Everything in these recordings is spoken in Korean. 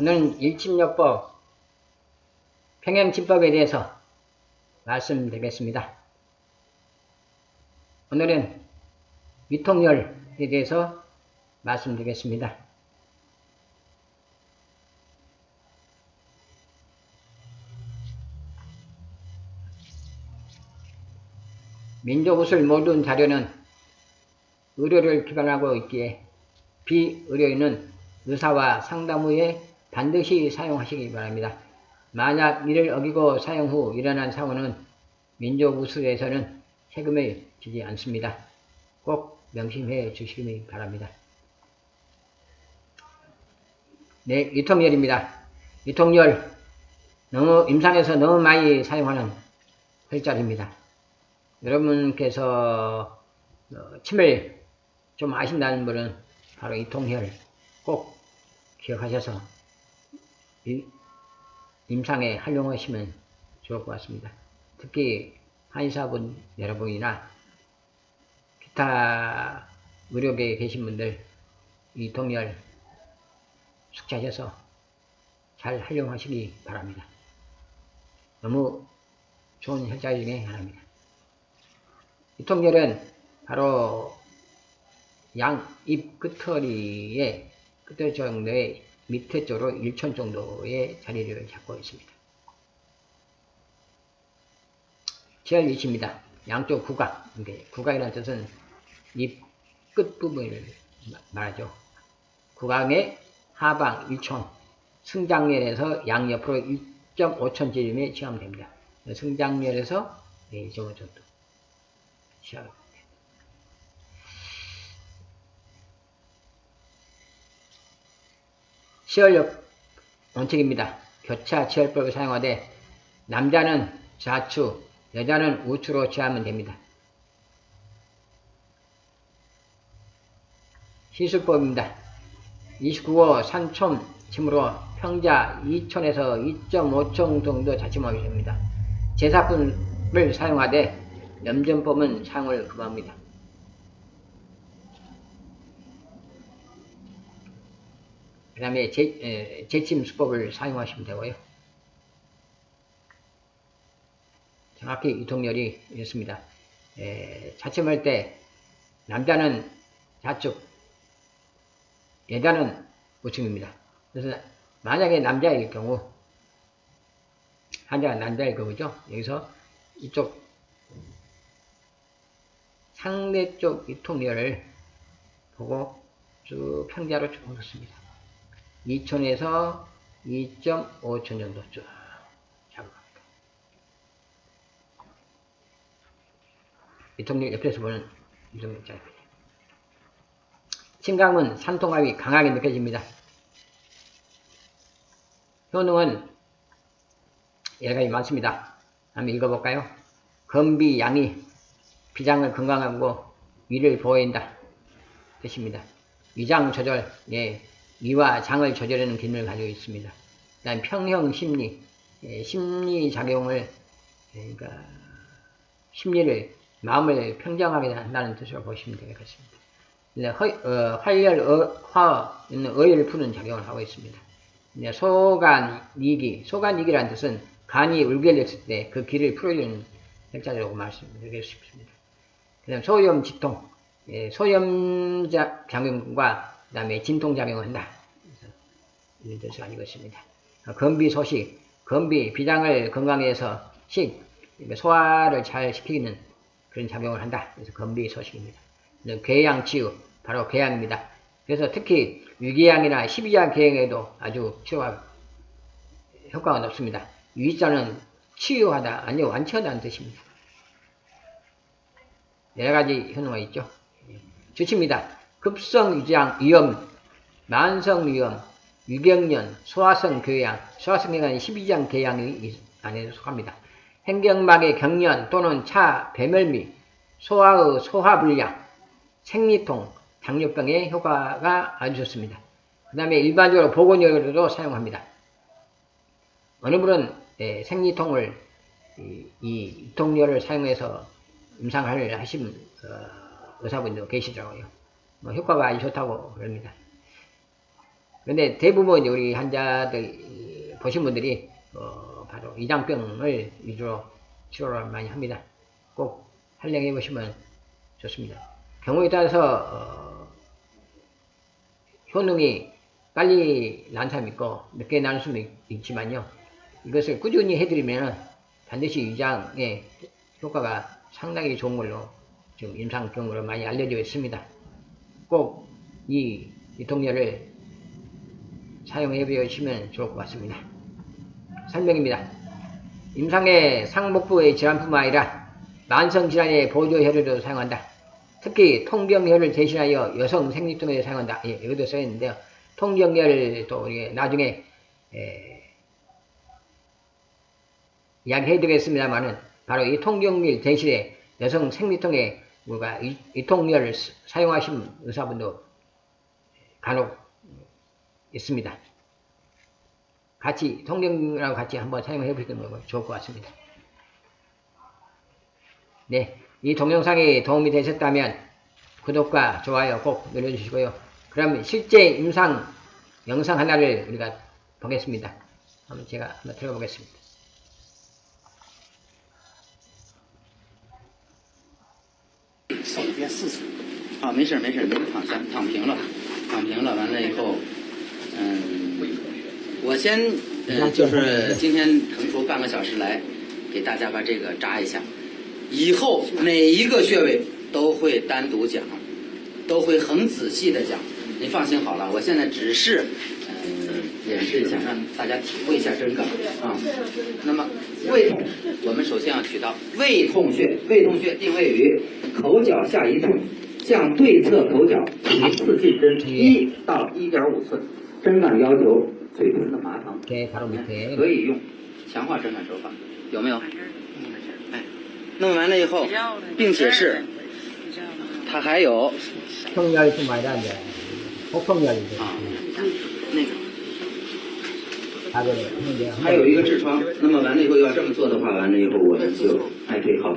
오늘은 일침요법 평행침법에 대해서 말씀드리겠습니다. 오늘은 위통열에 대해서 말씀드리겠습니다. 민족 옷을 모든 자료는 의료를 기반하고 있기에 비의료인은 의사와 상담 후에 반드시 사용하시기 바랍니다. 만약 이를 어기고 사용 후 일어난 사고는 민족 우수에서는 세금을 지지 않습니다. 꼭 명심해 주시기 바랍니다. 네, 유통열입니다. 유통열 너무 임상에서 너무 많이 사용하는 혈자리입니다. 여러분께서 어, 침을 좀 아신다는 분은 바로 이통혈 꼭 기억하셔서 임상에 활용하시면 좋을 것 같습니다. 특히 한의사분 여러분이나 기타 의료계에 계신 분들 이 동열 숙지하셔서 잘 활용하시기 바랍니다. 너무 좋은 혈자리 중에 하나입니다. 이 통열은 바로 양 입 끝허리의 끝허리 정도의 밑에 쪽으로 1천 정도의 자리를 잡고 있습니다. 지혈 위치입니다. 양쪽 구각, 구각이라는 뜻은 입 끝부분을 말하죠. 구각의 하방 1촌, 승장열에서 양옆으로 1.5촌지름에 시험됩니다. 승장열에서 1.5 정도 시험 치열력 원칙입니다. 교차 치열법을 사용하되 남자는 좌추, 여자는 우추로 취하면 됩니다. 시술법입니다. 29호 산촌 침으로 평자 2촌에서 2.5촌 정도 자침하게 됩니다. 제사품을 사용하되 염전법은 사용을 금합니다. 그 다음에 재침 수법을 사용하시면 되고요. 정확히 유통열이 이렇습니다. 에, 자침할 때 남자는 좌측, 여자는 우측입니다. 그래서 만약에 남자일 경우 환자가 남자일 경우죠. 여기서 이쪽 상대 쪽 유통열을 보고 쭉 평자로 쭉 놓습니다. 2촌에서 2.5촌 정도 쭉 잡아갑니다. 이통력 옆에서 보는 이 정도 짜리입니다. 심강은 산통압이 강하게 느껴집니다. 효능은 여러 가지 많습니다. 한번 읽어볼까요? 건비 양이 비장을 건강하고 위를 보호한다 뜻입니다. 위장 조절, 예, 위와 장을 조절하는 기능을 가지고 있습니다. 그다음 평형 심리, 예, 심리 작용을 그러니까 심리를 마음을 평정하게 한다는 뜻으로 보시면 되겠습니다. 허, 어, 활열, 어, 화, 의를 푸는 작용을 하고 있습니다. 소간이기, 소간이기라는 뜻은 간이 울결렸을 때그 기를 풀어주는 핵자라고 말씀드리고 싶습니다. 그 다음 소염 직통, 예, 소염 작용과 그 다음에 진통작용을 한다. 이런 뜻을 가지고 있습니다. 건비 소식, 건비, 비장을 건강해서 식, 소화를 잘 시키는 그런 작용을 한다. 그래서 건비 소식입니다. 궤양 치유, 바로 궤양입니다. 그래서 특히 위궤양이나 12장 궤양에도 아주 치료가 효과가 높습니다. 위자는 치유하다, 아니 완치하다는 뜻입니다. 여러 가지 효능가 있죠. 주치입니다. 급성 위장 위험, 만성 위험, 유경련, 소화성 교양, 소화성 교양은 12장 교양이 안에 속합니다. 행경막의 경련 또는 차, 배멀미, 소화의 소화불량, 생리통, 당뇨병의 효과가 아주 좋습니다. 그 다음에 일반적으로 보건용으로도 사용합니다. 어느 분은 예, 생리통을 이, 이 통료를 사용해서 임상을 하신 어, 의사분도 계시더라고요. 뭐 효과가 아주 좋다고 그럽니다. 근데 대부분 우리 환자들 이, 보신 분들이 어, 바로 이장병을 위주로 치료를 많이 합니다. 꼭 활용해 보시면 좋습니다. 경우에 따라서 어, 효능이 빨리 난 사람 있고 늦게 나는 수도 있- 있지만요. 이것을 꾸준히 해드리면 반드시 위장의 효과가 상당히 좋은 걸로 지금 임상병으로 많이 알려져 있습니다. 꼭이 이통열을 사용해 보시면 좋을 것 같습니다. 설명입니다. 임상의 상복부의 질환뿐만 아니라 만성질환의 보조혈을도 사용한다. 특히 통경혈을 대신하여 여성 생리통에 사용한다. 예, 여기도 써있는데요. 통경혈도 우리 나중에 에, 이야기해드리겠습니다만은 바로 이 통경혈 대신에 여성 생리통에 우리가 이, 스- 사용하신 의사분도 간혹 있습니다. 같이 통경하고 같이 한번 사용해 보시면 좋을 것 같습니다. 네, 이 동영상이 도움이 되셨다면 구독과 좋아요 꼭 눌러주시고요. 그럼 실제 임상 영상 하나를 우리가 보겠습니다. 한번 제가 한번 들어보겠습니다. 别试试。啊，没事儿没事儿，您躺下，躺平了，躺平了，完了以后，嗯，我先，呃，就是今天腾出半个小时来，给大家把这个扎一下，以后每一个穴位都会单独讲，都会很仔细的讲，您放心好了，我现在只是，演示一下，让大家体会一下针感啊。那么胃痛，我们首先要取到胃痛穴。胃痛穴定位于口角下一处，向对侧口角一次进针一到一点五寸。针感要求嘴唇的麻疼，可以用强化针感手法。有没有？哎，弄完了以后，并且是，它还有，碰见你买单的，不碰见了啊。还有一个痔疮，那么完了以后要这么做的话，完了以后我们就，哎对好。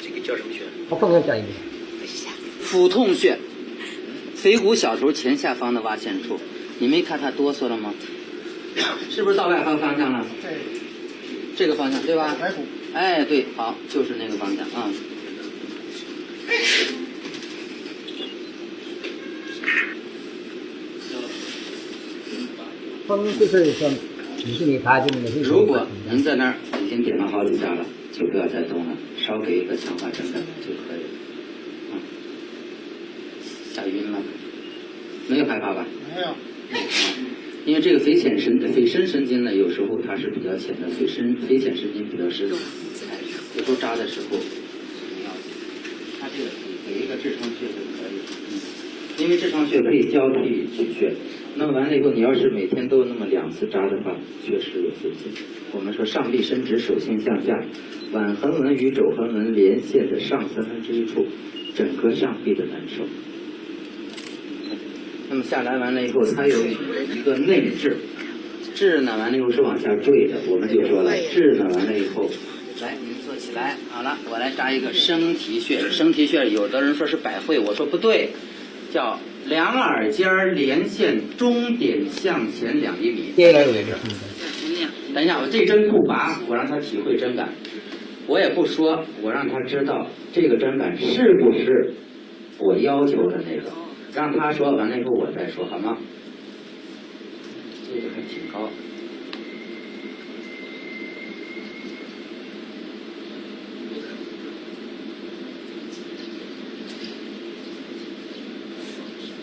这个叫什么穴？我讲一遍，腹痛穴，腓骨小头前下方的凹陷处。你没看他哆嗦了吗？是不是到外方方向了？对，这个方向对吧？哎对好，就是那个方向啊。就是说，如果您在那儿已经点了好几家了，就不要再动了，稍给一个强化症状就可以了。吓晕了，没有害怕吧？没有。因为这个肥浅神肥深神经呢，有时候它是比较浅的，肥深肥浅神经比较深，有时候扎的时候，它这个给一个支撑穴就可以。了。因为痔疮穴可以交替取穴。那么完了以后，你要是每天都那么两次扎的话，确实有刺激。我们说上臂伸直，手心向下，腕横纹与肘横纹连线的上三分之一处，整个上臂的难受。那么下来完了以后，它有一个内痔，痔呢完了以后是往下坠的，我们就说了，痔呢完了以后，来您坐起来，好了，我来扎一个升提穴。升提穴有的人说是百会，我说不对，叫两耳尖连线中点向前两厘米。对对对，等一下，我这针不拔，我让他体会针感。我也不说，我让他知道这个针感是不是我要求的那个。让他说完了以后，我再说好吗？这个还挺高。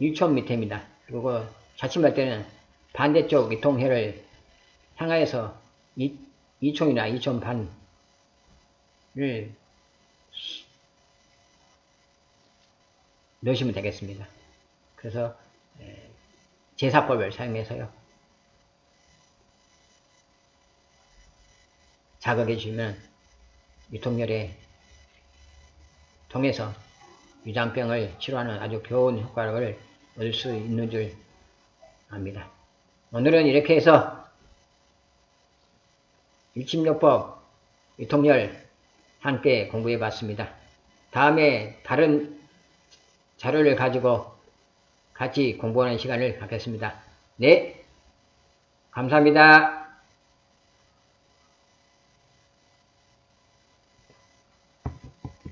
유촌 밑에입니다. 그리고 자침할 때는 반대쪽 이통혈을 향하여서 이, 이촌이나 이촌 반을 넣으시면 되겠습니다. 그래서 에, 제사법을 사용해서요. 자극해 주면 유통열에 통해서 위장병을 치료하는 아주 좋은 효과를 얻을 수 있는 줄 압니다. 오늘은 이렇게 해서 일침요법 유통열 함께 공부해 봤습니다. 다음에 다른 자료를 가지고 같이 공부하는 시간을 갖겠습니다. 네, 감사합니다.